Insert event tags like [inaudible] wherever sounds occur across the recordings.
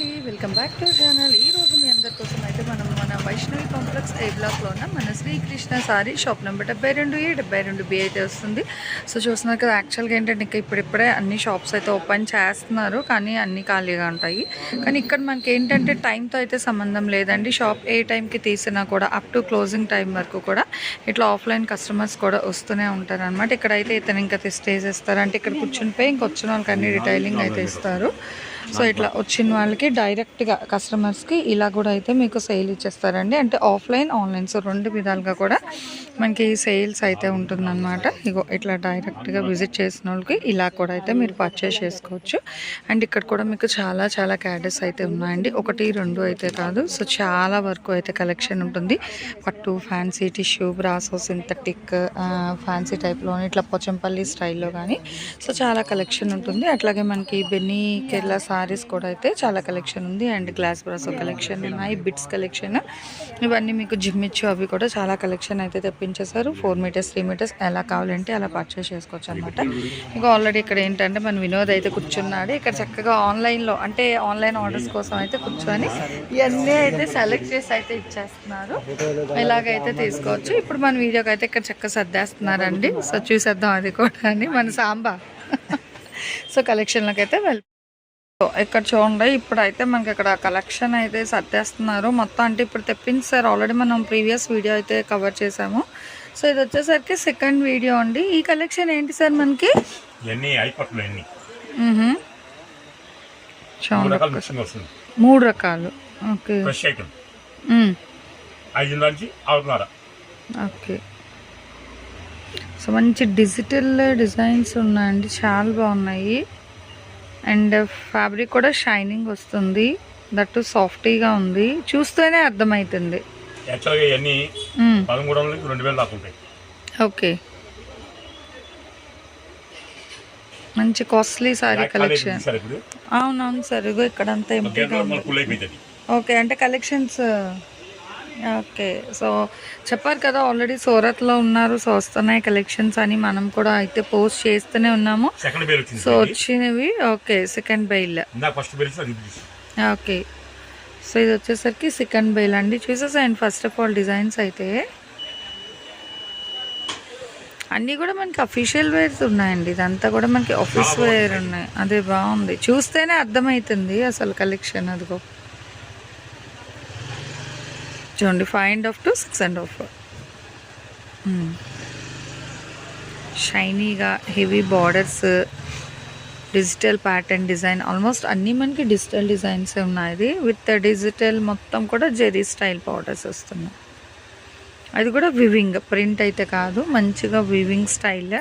అండి. Welcome back to channel. ఈ రోజు మీ అందరి కోసం అయితే మనం మన వైష్ణవి కాంప్లెక్స్ ఏ బ్లాక్లో ఉన్న మన శ్రీకృష్ణ సారీ షాప్ నెంబర్ డెబ్బై రెండు ఏ డెబ్బై రెండు బి అయితే వస్తుంది. సో చూస్తున్నారు కదా యాక్చువల్గా ఏంటంటే ఇంకా ఇప్పుడిప్పుడే అన్ని షాప్స్ అయితే ఓపెన్ చేస్తున్నారు. కానీ అన్ని ఖాళీగా ఉంటాయి. కానీ ఇక్కడ మనకి ఏంటంటే టైంతో అయితే సంబంధం లేదండి. షాప్ ఏ టైంకి తీసినా కూడా అప్ టు క్లోజింగ్ టైం వరకు కూడా ఇట్లా ఆఫ్లైన్ కస్టమర్స్ కూడా వస్తూనే ఉంటారు అనమాట ఇక్కడైతే ఇతను ఇంకా స్టే చేస్తారు. అంటే ఇక్కడ కూర్చుని పోయి వాళ్ళకి అన్ని రిటైలింగ్ అయితే ఇస్తారు. సో ఇట్లా వచ్చిన వాళ్ళకి డైరెక్ట్గా కస్టమర్స్కి ఇలా కూడా అయితే మీకు సేల్ ఇచ్చేస్తారండి. అంటే ఆఫ్లైన్ ఆన్లైన్ సో రెండు విధాలుగా కూడా మనకి సేల్స్ అయితే ఉంటుందన్నమాట. ఇగో ఇట్లా డైరెక్ట్గా విజిట్ చేసిన వాళ్ళకి ఇలా కూడా అయితే మీరు పర్చేస్ చేసుకోవచ్చు. అండ్ ఇక్కడ కూడా మీకు చాలా చాలా క్యాడెస్ అయితే ఉన్నాయండి. ఒకటి రెండు అయితే కాదు. సో చాలా వరకు అయితే కలెక్షన్ ఉంటుంది. పట్టు fancy tissue brasso synthetic fancy టైప్లో ఇట్లా పోచంపల్లి స్టైల్లో కానీ సో చాలా కలెక్షన్ ఉంటుంది. అట్లాగే మనకి బెన్నీ కేరళ సారీస్ కూడా అయితే చాలా కలెక్షన్ ఉంది. అండ్ గ్లాస్ బ్రాసో కలెక్షన్ ఉన్నాయి బిట్స్ కలెక్షన్. ఇవన్నీ మీకు జిమ్మిచ్చు అవి కూడా చాలా కలెక్షన్ అయితే తెప్పించేశారు. ఫోర్ మీటర్స్ త్రీ మీటర్స్ ఎలా కావాలంటే అలా పర్చేస్ చేసుకోవచ్చు అనమాట ఇంకా ఆల్రెడీ ఇక్కడ ఏంటంటే మన వినోద్ అయితే కూర్చున్నాడు. ఇక్కడ చక్కగా ఆన్లైన్లో అంటే ఆన్లైన్ ఆర్డర్స్ కోసం అయితే కూర్చొని ఇవన్నీ అయితే సెలెక్ట్ చేసి అయితే ఇచ్చేస్తున్నారు. ఇలాగైతే తీసుకోవచ్చు. ఇప్పుడు మన వీడియోకి అయితే ఇక్కడ చక్కగా సర్దేస్తున్నారండి. సో చూసేద్దాం అది కూడా అని మన సాంబా. [laughs] సో కలెక్షన్లోకి అయితే వెళ్ళి ఇక్కడ చూడండి ఇప్పుడు అయితే మనకి ఇక్కడ కలెక్షన్ అయితే సర్దేస్తున్నారు. మొత్తం అంటే ఇప్పుడు తెప్పించారు ఆల్రెడీ మనం ప్రీవియస్ వీడియో అయితే కవర్ చేసాము సో ఇది వచ్చేసరికి సెకండ్ వీడియో అండి. ఈ కలెక్షన్ ఏంటి సార్ మనకి. మూడు చూడండి. రకాల. ఓకే. ఓకే. సో మంచి డిజిటల్ డిజైన్స్ ఉన్నాయండి. చాలా బాగున్నాయి. అండ్ ఫ్యాబ్రిక్ కూడా షైనింగ్ వస్తుంది. దట్టు సాఫ్టీగా ఉంది. చూస్తేనే అర్థమవుతుంది యాక్చువల్గా ఇవన్నీ మ్. పదమూడు వందల నుంచి రెండు వేలు దాకా ఉంటాయి. ఓకే. మంచి కాస్ట్లీ సారీ కలెక్షన్ అవునవును సార్ ఇగో ఇక్కడంతా ఎంపీగా ఓకే అంటే కలెక్షన్స్ ఓకే. సో చెప్పారు కదా ఆల్రెడీ సూరత్లో ఉన్నారు. సో వస్తున్నాయి కలెక్షన్స్ అని మనం కూడా అయితే పోస్ట్ చేస్తూనే ఉన్నాము. సో. వచ్చినవి okay second bale. Okay. So ఇది వచ్చేసరికి సెకండ్ బెయిల్ అండి. చూసేసాయండి ఫస్ట్ ఆఫ్ ఆల్ డిజైన్స్ అయితే. అన్నీ కూడా మనకి అఫీషియల్ వేర్స్ ఉన్నాయండి. ఇదంతా కూడా మనకి ఆఫీస్ వేర్ ఉన్నాయి. అదే బాగుంది. చూస్తేనే అర్థమవుతుంది అసలు కలెక్షన్ అదిగో. చూడండి five and half to six and half షైనీగా heavy borders digital pattern design almost అన్నీ మనకి డిజిటల్ డిజైన్స్ ఉన్నాయి. విత్ డిజిటల్ మొత్తం కూడా జెరీ స్టైల్ పౌడర్స్ వస్తున్నాయి. అది కూడా వివింగ్ ప్రింట్ అయితే కాదు మంచిగా weaving style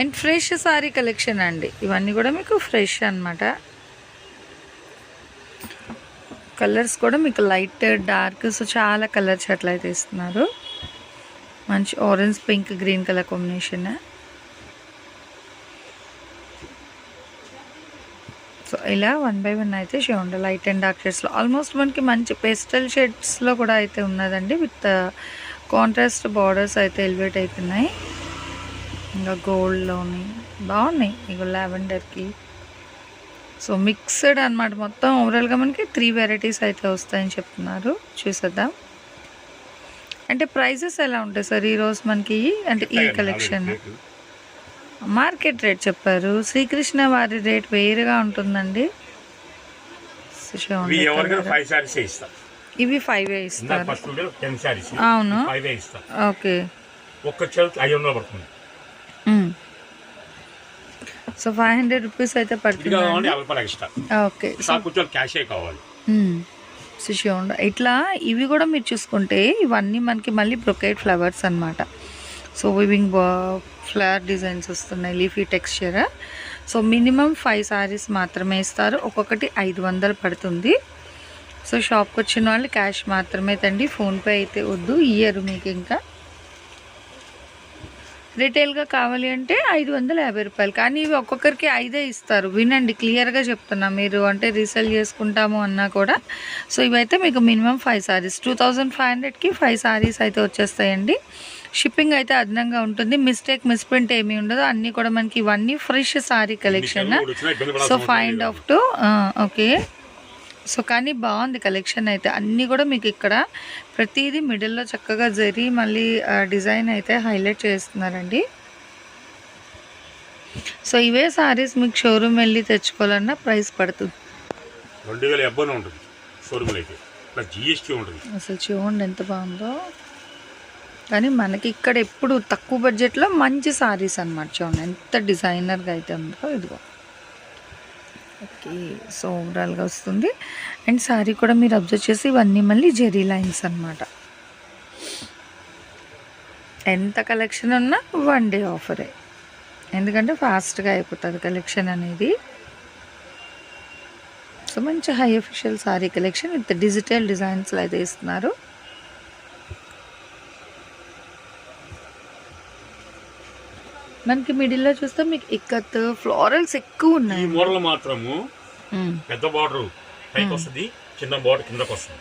and fresh sari collection అండి. ఇవన్నీ కూడా మీకు ఫ్రెష్ అనమాట కలర్స్ కూడా మీకు లైట్ డార్క్ సో చాలా కలర్స్ అట్లయితే ఇస్తున్నారు. మంచి orange pink green colour combination. So ఇలా వన్ బై వన్ అయితే చూడండి లైట్ అండ్ డార్క్ షేడ్స్లో ఆల్మోస్ట్ మనకి మంచి పేస్టల్ షేడ్స్లో కూడా అయితే ఉన్నదండి. విత్ కాంట్రాస్ట్ బార్డర్స్ అయితే ఎలివేట్ అవుతున్నాయి ఇంకా గోల్డ్లోని బాగున్నాయి. ఇక లావెండర్కి సో మిక్స్డ్ అన్నమాట. మొత్తం ఓవరాల్గా మనకి త్రీ వెరైటీస్ అయితే వస్తాయని చెప్తున్నారు. చూసేద్దాం. అంటే ప్రైజెస్ ఎలా ఉంటాయి సార్ ఈరోజు మనకి? అంటే ఈ కలెక్షన్. మార్కెట్ రేట్ చెప్పారు. శ్రీకృష్ణ వారి రేట్ వేరుగా ఉంటుందండి. ఇవి. ఫైవ్ ఇస్తారు. అవును. ఓకే. ఒక్క చీరకి ఐదు వందలు పడుతుంది. సో ఫైవ్ హండ్రెడ్ రూపీస్ అయితే పడుతుంది ఓకే క్యాషే కావాలి. సుషియోండ ఇట్లా ఇవి కూడా మీరు చూసుకుంటే ఇవన్నీ మనకి మళ్ళీ బ్రొకేట్ ఫ్లవర్స్ అన్నమాట. సో వివింగ్ ఫ్లవర్ డిజైన్స్ వస్తున్నాయి leafy texture so minimum five saris మాత్రమే ఇస్తారు. ఒక్కొక్కటి ఐదు వందలు పడుతుంది. సో షాప్కి వచ్చిన వాళ్ళు క్యాష్ మాత్రమే తండి. ఫోన్పే అయితే వద్దు. ఇయ్యరు మీకు ఇంకా రిటైల్గా కావాలి అంటే ఐదు వందల యాభై రూపాయలు. కానీ ఇవి ఒక్కొక్కరికి ఐదే ఇస్తారు. వినండి క్లియర్గా చెప్తున్నా. మీరు అంటే రీసేల్ చేసుకుంటాము అన్నా కూడా. సో ఇవైతే మీకు minimum five saris. Two thousand five హండ్రెడ్కి ఫైవ్ సారీస్ అయితే వచ్చేస్తాయండి. షిప్పింగ్ అయితే అదనంగా ఉంటుంది. మిస్టేక్ మిస్ప్రింట్ ఏమీ ఉండదు. అన్నీ కూడా మనకి ఇవన్నీ ఫ్రెష్ సారీ కలెక్షన్. సో ఫైండ్ ఆఫ్ టు ఓకే. సో కానీ బాగుంది కలెక్షన్ అయితే. అన్నీ కూడా మీకు ఇక్కడ ప్రతిదీ మిడిల్లో చక్కగా జరి మళ్ళీ డిజైన్ అయితే హైలైట్ చేస్తున్నారండి. సో ఇవే సారీస్ మీకు షోరూమ్ వెళ్ళి తెచ్చుకోవాలన్నా ప్రైస్ పడుతుంది. రెండు వేల ఉంటుంది షోరూమ్లో అయితే. ప్లస్ జిఎస్టీ ఉంటుంది. అసలు చూడండి ఎంత బాగుందో. కానీ మనకి ఇక్కడ ఎప్పుడు తక్కువ బడ్జెట్లో మంచి సారీస్ అన్నమాట చూడండి. ఎంత డిజైనర్గా అయితే ఉందో ఇదిగో. ఓకే. సో ఓవరాల్గా వస్తుంది. అండ్ శారీ కూడా మీరు అబ్జర్వ్ చేసి ఇవన్నీ మళ్ళీ జెరీ లైన్స్ అనమాట ఎంత కలెక్షన్ ఉన్నా వన్ డే ఆఫరే ఎందుకంటే ఫాస్ట్గా అయిపోతుంది కలెక్షన్ అనేది. సో మంచి high official sari collection with digital డిజైన్స్లో అయితే ఇస్తున్నారు. మనకి మిడిల్లో చూస్తే మీకు ఇక్కత్ ఫ్లోరల్స్ ఎక్కువ ఈ ఉన్నాయి మోడల్ మాత్రము. పెద్ద బార్డర్ పైకి వస్తుంది చిన్న బార్డర్ కిందకు వస్తుంది.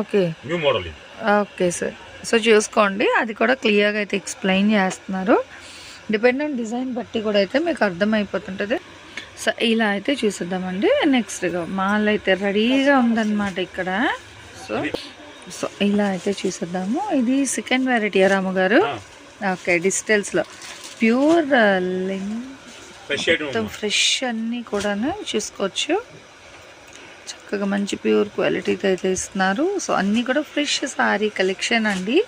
ఓకే. న్యూ మోడల్ ఇది. ఓకే సార్ సో చూసుకోండి. అది కూడా క్లియర్గా అయితే ఎక్స్ప్లెయిన్ చేస్తున్నారు. డిపెండ్ ఆన్ డిజైన్ బట్టి కూడా అయితే మీకు అర్థమైపోతుంటుంది. సో ఇలా అయితే చూసిద్దామండి. నెక్స్ట్గా మాల్ అయితే రెడీగా ఉందన్నమాట ఇక్కడ. సో సో ఇలా అయితే చూసిద్దాము. ఇది second variety Ramu garu. Okay డిజిటల్స్లో pure మొత్తం ఫ్రెష్ అన్నీ కూడాను చూసుకోవచ్చు. చక్కగా మంచి ప్యూర్ క్వాలిటీతో అయితే ఇస్తున్నారు. సో అన్నీ కూడా ఫ్రెష్ సారీ కలెక్షన్ అండి.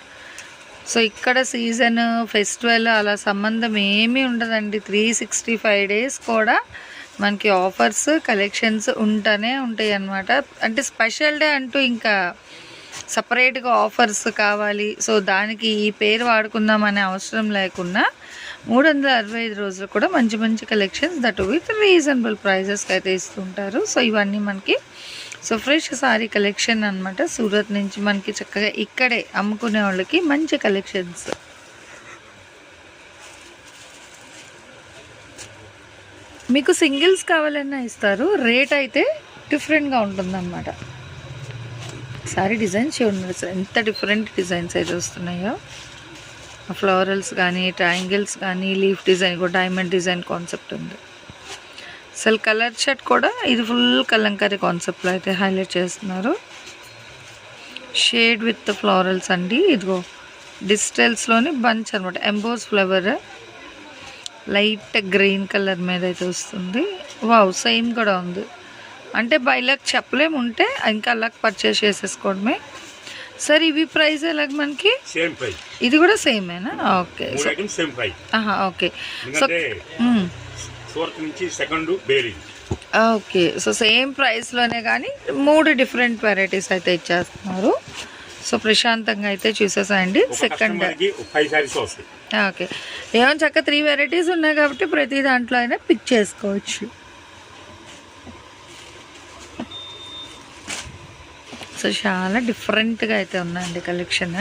సో ఇక్కడ సీజన్ ఫెస్టివల్ అలా సంబంధం ఏమీ ఉండదండి. త్రీ సిక్స్టీ ఫైవ్ డేస్ కూడా మనకి ఆఫర్స్ కలెక్షన్స్ ఉంటూనే ఉంటాయి అన్నమాట అంటే స్పెషల్ డే అంటూ ఇంకా సపరేట్గా ఆఫర్స్ కావాలి. సో దానికి ఈ పేరు వాడుకుందాం అనే అవసరం లేకుండా మూడు వందల అరవై ఐదు రోజులు కూడా మంచి మంచి కలెక్షన్స్ దట్ విత్ రీజనబుల్ ప్రైజెస్కి అయితే ఇస్తుంటారు. సో ఇవన్నీ మనకి సో ఫ్రెష్ సారీ కలెక్షన్ అనమాట సూరత్ నుంచి మనకి చక్కగా ఇక్కడే అమ్ముకునే వాళ్ళకి మంచి కలెక్షన్స్ మీకు సింగిల్స్ కావాలన్నా ఇస్తారు. రేట్ అయితే డిఫరెంట్గా ఉంటుందన్నమాట. సారీ డిజైన్స్ చూడండి ఎంత డిఫరెంట్ డిజైన్స్ అయితే వస్తున్నాయో. ఫ్లోరల్స్ కానీ ట్రయాంగిల్స్ కానీ లీఫ్ డిజైన్ కూడా డైమండ్ డిజైన్ కాన్సెప్ట్ ఉంది. అసలు కలర్ షర్ట్ కూడా ఇది ఫుల్ కలంకారీ కాన్సెప్ట్లో అయితే హైలైట్ చేస్తున్నారు. షేడ్ విత్ ఫ్లోరల్స్ అండి. ఇదిగో డిజిటల్స్లోని బంచ్ అనమాట emboss flower light green colour మీద అయితే వస్తుంది. వావ్ సేమ్ కూడా ఉంది. అంటే బై లక్ చెప్పలేము ఉంటే ఇంకా లక్ పర్చేస్ చేసేసుకోవడమే. సార్ ఇవి ప్రైస్ ఎలాగ మనకి? సేమ్ ప్రైస్ ఇది కూడా సేమేనా? ఓకే సేమ్ ప్రైస్ ఆహా ఓకే సో. సూరత్ నుంచి సెకండ్ బేరీ ఓకే సో సేమ్ ప్రైస్లోనే కానీ మూడు డిఫరెంట్ వెరైటీస్ అయితే ఇచ్చేస్తున్నారు. సో ప్రశాంతంగా అయితే చూసేసాయండి. సెకండ్ ఓకే ఏమో చక్క త్రీ వెరైటీస్ ఉన్నాయి కాబట్టి ప్రతి దాంట్లో అయినా పిక్ చేసుకోవచ్చు. సో చాలా డిఫరెంట్గా అయితే ఉందండి కలెక్షన్.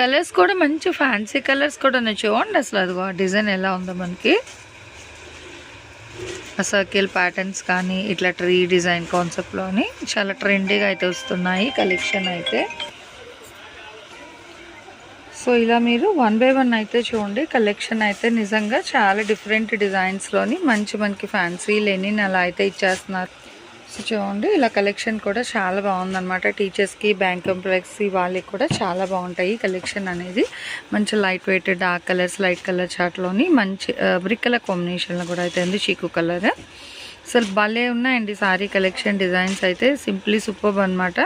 కలర్స్ కూడా మంచి ఫ్యాన్సీ కలర్స్ కూడా ఉన్నాయి. చూడండి అసలు అదిగో డిజైన్ ఎలా ఉందో మనకి. సర్కిల్ ప్యాటర్న్స్ కానీ ఇట్లా ట్రీ డిజైన్ కాన్సెప్ట్లోని చాలా ట్రెండీగా అయితే వస్తున్నాయి కలెక్షన్ అయితే. సో ఇలా మీరు వన్ బై వన్ అయితే చూడండి. కలెక్షన్ అయితే నిజంగా చాలా డిఫరెంట్ డిజైన్స్లోని మంచి మనకి ఫ్యాన్సీ లెనిన్ అలా అయితే ఇచ్చేస్తున్నారు. సో చూడండి ఇలా కలెక్షన్ కూడా చాలా బాగుందన్నమాట. టీచర్స్కి బ్యాంక్ ఎంప్లాయీస్కి వాళ్ళకి కూడా చాలా బాగుంటాయి కలెక్షన్ అనేది. మంచి light weight dark colours light colour చార్ట్లోని మంచి బ్రిక్ కలర్ కాంబినేషన్లో కూడా అయితే ఉంది చీకు కలర్ అసలు భలే ఉన్నాయండి సారీ కలెక్షన్ డిజైన్స్ అయితే. సింప్లీ సూపర్ అనమాట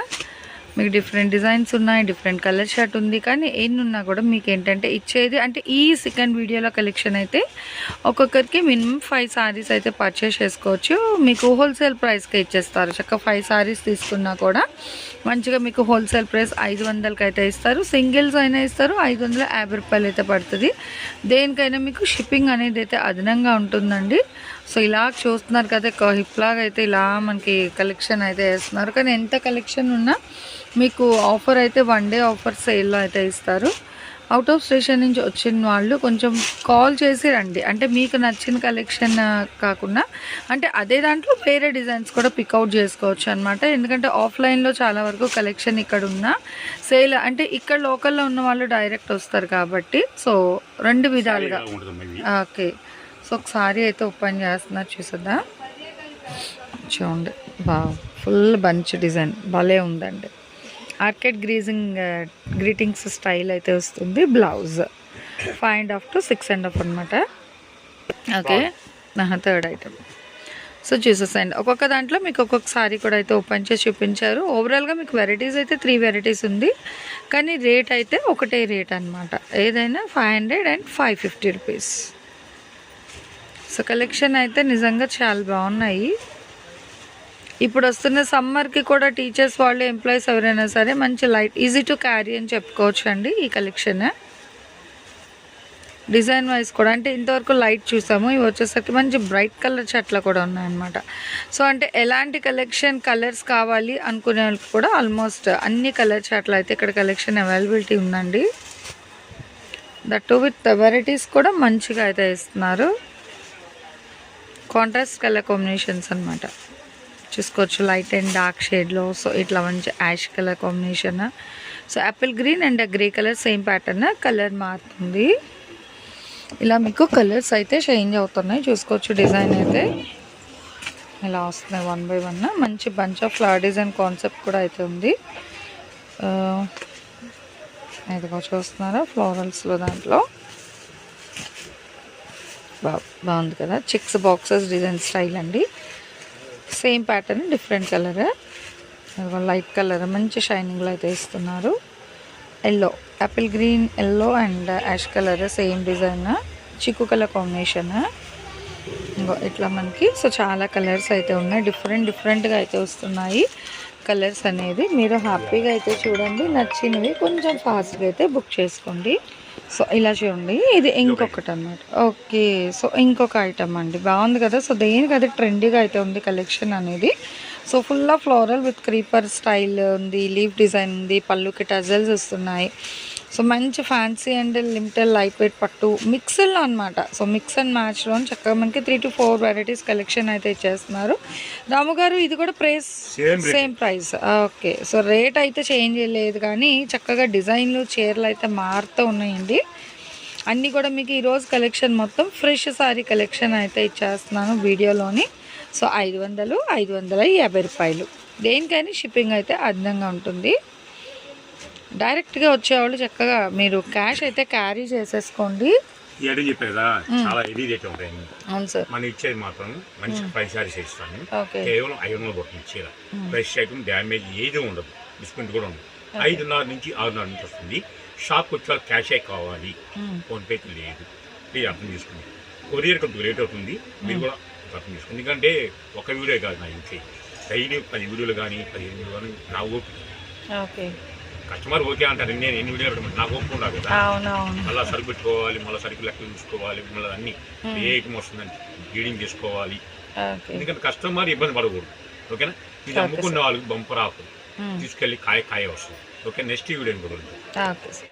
మీకు డిఫరెంట్ డిజైన్స్ ఉన్నాయి డిఫరెంట్ కలర్ షర్ట్ ఉంది కానీ ఎన్ని ఉన్నా కూడా మీకు ఏంటంటే ఇచ్చేది అంటే ఈ సెకండ్ వీడియోలో కలెక్షన్ అయితే ఒక్కొక్కరికి మినిమం ఫైవ్ శారీస్ అయితే పర్చేస్ చేసుకోవచ్చు. మీకు హోల్సేల్ ప్రైస్కి ఇచ్చేస్తారు. చక్కగా ఫైవ్ సారీస్ తీసుకున్నా కూడా మంచిగా మీకు హోల్సేల్ ప్రైస్ ఐదు వందలకి అయితే ఇస్తారు. సింగిల్స్ అయినా ఇస్తారు ఐదు వందల యాభై రూపాయలు అయితే పడుతుంది. దేనికైనా మీకు షిప్పింగ్ అనేది అయితే అదనంగా ఉంటుందండి. సో ఇలా చూస్తున్నారు కదా హిప్లాగా హిప్ లాగా అయితే ఇలా మనకి కలెక్షన్ అయితే వేస్తున్నారు. కానీ ఎంత కలెక్షన్ ఉన్నా మీకు ఆఫర్ అయితే వన్ డే ఆఫర్ సేల్లో అయితే ఇస్తారు. అవుట్ ఆఫ్ స్టేషన్ నుంచి వచ్చిన వాళ్ళు కొంచెం కాల్ చేసి రండి. అంటే మీకు నచ్చిన కలెక్షన్ కాకుండా అంటే అదే దాంట్లో వేరే డిజైన్స్ కూడా పికౌట్ చేసుకోవచ్చు అనమాట ఎందుకంటే ఆఫ్లైన్లో చాలా వరకు కలెక్షన్ ఇక్కడ ఉన్న సేల్ అంటే ఇక్కడ లోకల్లో ఉన్న వాళ్ళు డైరెక్ట్ వస్తారు కాబట్టి. సో రెండు విధాలుగా. ఓకే. సో ఒకసారి అయితే ఓపెన్ చేస్తున్నారు చూసొద్దా. చూడండి. బా ఫుల్ బంచ్ డిజైన్ భలే ఉందండి. ఆర్కెట్ గ్రీజింగ్ గ్రీటింగ్స్ స్టైల్ అయితే వస్తుంది. Blouse five and half to six and half అనమాట ఓకే. Third item. సో చూసేసండి ఒక్కొక్క దాంట్లో మీకు ఒక్కొక్క సారీ కూడా అయితే ఓపెన్ చేసి చూపించారు. ఓవరాల్గా మీకు వెరైటీస్ అయితే త్రీ వెరైటీస్ ఉంది. కానీ రేట్ అయితే ఒకటే రేట్ అనమాట ఏదైనా five hundred and five fifty rupees so collection అయితే నిజంగా చాలా బాగున్నాయి. ఇప్పుడు వస్తున్న సమ్మర్కి కూడా టీచర్స్ వాళ్ళు ఎంప్లాయీస్ ఎవరైనా సరే మంచి లైట్ ఈజీ టు క్యారీ అని చెప్పుకోవచ్చు అండి ఈ కలెక్షన్. డిజైన్ వైజ్ కూడా అంటే ఇంతవరకు లైట్ చూసాము ఇవి వచ్చేసరికి మంచి బ్రైట్ కలర్ చెట్లు కూడా ఉన్నాయన్నమాట. సో అంటే ఎలాంటి కలెక్షన్ కలర్స్ కావాలి అనుకునే వాళ్ళకి కూడా ఆల్మోస్ట్ అన్ని కలర్ చెట్లు అయితే ఇక్కడ కలెక్షన్ అవైలబిలిటీ ఉందండి. దట్ విత్ వెరైటీస్ కూడా మంచిగా అయితే ఇస్తున్నారు. కాంట్రాస్ట్ కలర్ కాంబినేషన్స్ అనమాట చూసుకోవచ్చు. లైట్ అండ్ డార్క్ షేడ్లో సో ఇట్లా మంచి ash colour combination so apple green and grey colour same pattern colour మారుతుంది. ఇలా మీకు కలర్స్ అయితే చేంజ్ అవుతున్నాయి. చూసుకోవచ్చు డిజైన్ అయితే. ఇలా వస్తున్నాయి వన్ బై వన్ మంచి bunch of flower design concept కూడా అయితే ఉంది. ఇదిగో చూస్తున్నారా? ఫ్లోరల్స్లో దాంట్లో. బా బాగుంది కదా? చిక్స్ బాక్సెస్ డిజైన్ స్టైల్ అండి. Same pattern different colour. Light colour మంచి షైనింగ్లో అయితే ఇస్తున్నారు yellow apple green yellow and ash colour same design check colour combination. ఇంకో ఇట్లా మనకి సో చాలా కలర్స్ అయితే ఉన్నాయి. డిఫరెంట్ డిఫరెంట్గా అయితే వస్తున్నాయి కలర్స్ అనేది. మీరు హ్యాపీగా అయితే చూడండి నచ్చినవి కొంచెం ఫాస్ట్గా అయితే బుక్ చేసుకోండి. సో ఇలా చూడండి. ఇది ఇంకొకటి అన్నమాట ఓకే. సో ఇంకొక ఐటమ్ అండి. బాగుంది కదా? సో దేనికి అది ట్రెండీగా అయితే ఉంది కలెక్షన్ అనేది? So full of floral with creeper style ఉంది లీఫ్ డిజైన్ ఉంది పళ్ళుకి టజల్స్ వస్తున్నాయి. సో మంచి fancy and limited light weight పట్టు మిక్స్లో అనమాట సో మిక్స్ అండ్ మ్యాచ్లో చక్కగా మనకి three to four varieties collection అయితే ఇచ్చేస్తున్నారు. రాము గారు ఇది కూడా price. Same price okay so rate అయితే చేంజ్ లేదు కానీ చక్కగా డిజైన్లు చీరలు అయితే మారుతూ ఉన్నాయండి. అన్నీ కూడా మీకు ఈరోజు కలెక్షన్ మొత్తం ఫ్రెష్ సారీ కలెక్షన్ అయితే ఇచ్చేస్తున్నాను వీడియోలోని. సో ఐదు వందలు ఐదు వందల యాభై రూపాయలు. దేనికైనా షిప్పింగ్ అయితే అదనంగా ఉంటుంది. డైరెక్ట్గా వచ్చేవాళ్ళు చక్కగా మీరు క్యాష్ అయితే క్యారీ చేసేసుకోండి. చాలా హెవీ రేట్ ఉంటాయి అవును సార్. మనం ఇచ్చేది మాత్రం మంచి ఫైవ్ సారీస్ ఇస్తాను ఓకే. కేవలం ఐదు వందలు పడుతుంది చీర ఫ్రెష్ ఐటమ్ డ్యామేజ్ ఏది ఉండదు. డిస్కౌంట్ కూడా ఉండదు. ఐదున్నర నుంచి ఆరున్నర నుంచి వస్తుంది. షాప్కి వచ్చే క్యాషే కావాలి. ఫోన్పే లేదు. ప్లీజ్ అర్థం చేసుకోండి. కొరియర్ కొంచెం లేట్ అవుతుంది. మీరు కూడా అర్థం చేసుకోండి. ఎందుకంటే ఒక వీడియో కాదు నా ఇంకే డైలీ పది వీడియోలు కానీ పదిహేను వీడియోలు కానీ నా ఓపిక. ఓకే. కస్టమర్ ఓకే అంటారు. నేను ఎన్ని వీడియోలు పెట్టమని నాకు ఉండాలి కదా. మళ్ళీ సరుకు పెట్టుకోవాలి మళ్ళీ సరుకు లెక్క చూసుకోవాలి మళ్ళీ అన్ని. ఏ ఐటమ్ వస్తుందని గ్రీడింగ్ చేసుకోవాలి. ఎందుకంటే కస్టమర్ ఇబ్బంది పడకూడదు. ఓకేనా? ఇది అమ్ముకున్న వాళ్ళకి బంపర్ ఆఫర్. తీసుకెళ్ళి కాయ కాయ వస్తుంది. Okay? Next video sir.